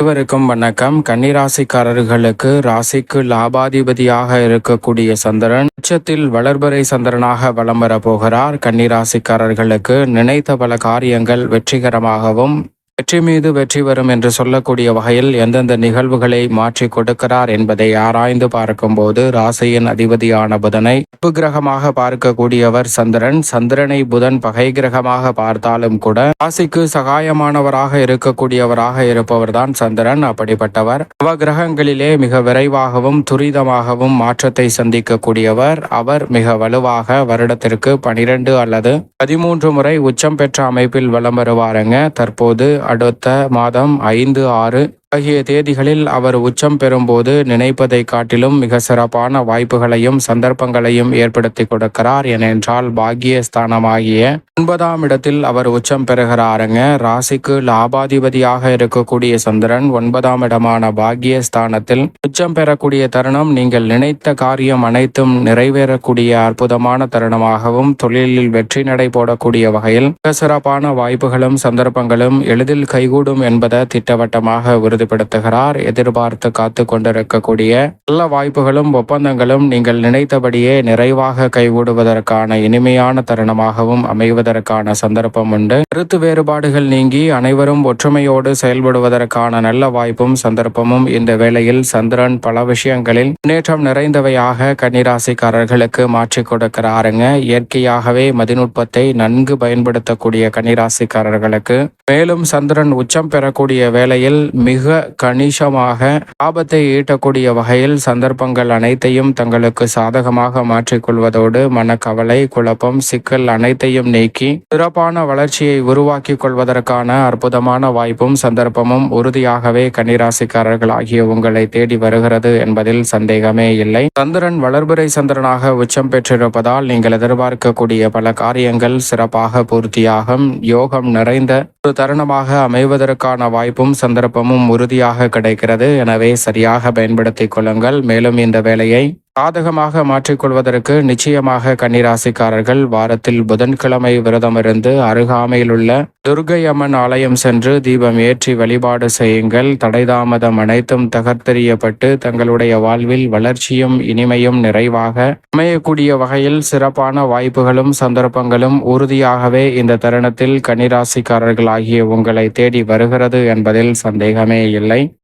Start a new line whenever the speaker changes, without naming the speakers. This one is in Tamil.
அனைவருக்கும் வணக்கம். கன்னிராசிக்காரர்களுக்கு ராசிக்கு லாபாதிபதியாக இருக்கக்கூடிய சந்திரன் உச்சத்தில் வளர்பறை சந்திரனாக வலம் வர போகிறார். கன்னிராசிக்காரர்களுக்கு நினைத்த பல காரியங்கள் வெற்றிகரமாகவும் வெற்றி மீது வெற்றி வரும் என்று சொல்லக்கூடிய வகையில் எந்தெந்த நிகழ்வுகளை மாற்றி கொடுக்கிறார் என்பதை ஆராய்ந்து பார்க்கும்போது ராசியின் அதிபதியான புதனை உப்பு கிரகமாக பார்க்கக்கூடியவர் சந்திரன். சந்திரனை புதன் பகை கிரகமாக பார்த்தாலும் கூட ராசிக்கு சகாயமானவராக இருக்கக்கூடியவராக இருப்பவர்தான் சந்திரன். அப்படிப்பட்டவர் நவ கிரகங்களிலே மிக விரைவாகவும் துரிதமாகவும் மாற்றத்தை சந்திக்கக்கூடியவர். அவர் மிக வலுவாக வருடத்திற்கு பனிரெண்டு அல்லது பதிமூன்று முறை உச்சம் பெற்ற அமைப்பில் வலம் வருவாருங்க. தற்போது அடுத்த மாதம் ஐந்து ஆறு ஆகிய தேதிகளில் அவர் உச்சம் பெறும்போது நினைப்பதை காட்டிலும் மிக சிறப்பான வாய்ப்புகளையும் சந்தர்ப்பங்களையும் ஏற்படுத்தி கொடுக்கிறார் ஏனென்றால் பாக்கியஸ்தானமாகிய ஒன்பதாம் இடத்தில் அவர் உச்சம் பெறுகிறாருங்க. ராசிக்கு லாபாதிபதியாக இருக்கக்கூடிய சந்திரன் ஒன்பதாம் இடமான பாக்கியஸ்தானத்தில் உச்சம் பெறக்கூடிய தருணம் நீங்கள் நினைத்த காரியம் அனைத்தும் நிறைவேறக்கூடிய அற்புதமான தருணமாகவும் தொழிலில் வெற்றி நடை போடக்கூடிய வகையில் மிக சிறப்பான வாய்ப்புகளும் சந்தர்ப்பங்களும் எளிதில் கைகூடும் என்பதை திட்டவட்டமாக உறுதிப்படுத்துகிறார். எதிர்பார்த்து காத்து கொண்டிருக்கக்கூடிய நல்ல வாய்ப்புகளும் ஒப்பந்தங்களும் நீங்கள் நினைத்தபடியே நிறைவாக கைகூடுவதற்கான இனிமையான தருணமாகவும் அமைவதற்கான சந்தர்ப்பம் உண்டு. கருத்து வேறுபாடுகள் நீங்கி அனைவரும் ஒற்றுமையோடு செயல்படுவதற்கான நல்ல வாய்ப்பும் சந்தர்ப்பமும் இந்த வேளையில் சந்திரன் பல விஷயங்களில் முன்னேற்றம் நிறைந்தவையாக கன்னிராசிக்காரர்களுக்கு மாற்றி கொடுக்கிறாருங்க. இயற்கையாகவே மதிநுட்பத்தை நன்கு பயன்படுத்தக்கூடிய கன்னிராசிக்காரர்களுக்கு மேலும் சந்திரன் உச்சம் பெறக்கூடிய வேளையில் மிக கணிசமாக ஆபத்தை ஈட்டக்கூடிய வகையில் சந்தர்ப்பங்கள் அனைத்தையும் தங்களுக்கு சாதகமாக மாற்றிக்கொள்வதோடு மனக்கவலை குழப்பம் சிக்கல் அனைத்தையும் நீக்கி சிறப்பான வளர்ச்சியை உருவாக்கி கொள்வதற்கான அற்புதமான வாய்ப்பும் சந்தர்ப்பமும் உறுதியாகவே கன்னிராசிக்காரர்கள் ஆகிய உங்களை தேடி வருகிறது என்பதில் சந்தேகமே இல்லை. சந்திரன் வளர்பிறை சந்திரனாக உச்சம் பெற்றிருப்பதால் நீங்கள் எதிர்பார்க்கக்கூடிய பல காரியங்கள் சிறப்பாக பூர்த்தியாகும். யோகம் நிறைந்த ஒரு தருணமாக அமைவதற்கான வாய்ப்பும் சந்தர்ப்பமும் உறுதியாக கிடைக்கிறது. எனவே சரியாக பயன்படுத்திக் கொள்ளுங்கள். மேலும் இந்த வேலையை சாதகமாக மாற்றிக்கொள்வதற்கு நிச்சயமாக கன்னிராசிக்காரர்கள் வாரத்தில் புதன்கிழமை விரதமிருந்து அருகாமையில் உள்ள துர்கை அம்மன் ஆலயம் சென்று தீபம் ஏற்றி வழிபாடு செய்யுங்கள். தடைதாமதம் அனைத்தும் தகர்த்தெறியப்பட்டு தங்களுடைய வாழ்வில் வளர்ச்சியும் இனிமையும் நிறைவாக அமையக்கூடிய வகையில் சிறப்பான வாய்ப்புகளும் சந்தர்ப்பங்களும் உறுதியாகவே இந்த தருணத்தில் கன்னிராசிக்காரர்கள் ஆகிய உங்களை தேடி வருகிறது என்பதில் சந்தேகமே இல்லை.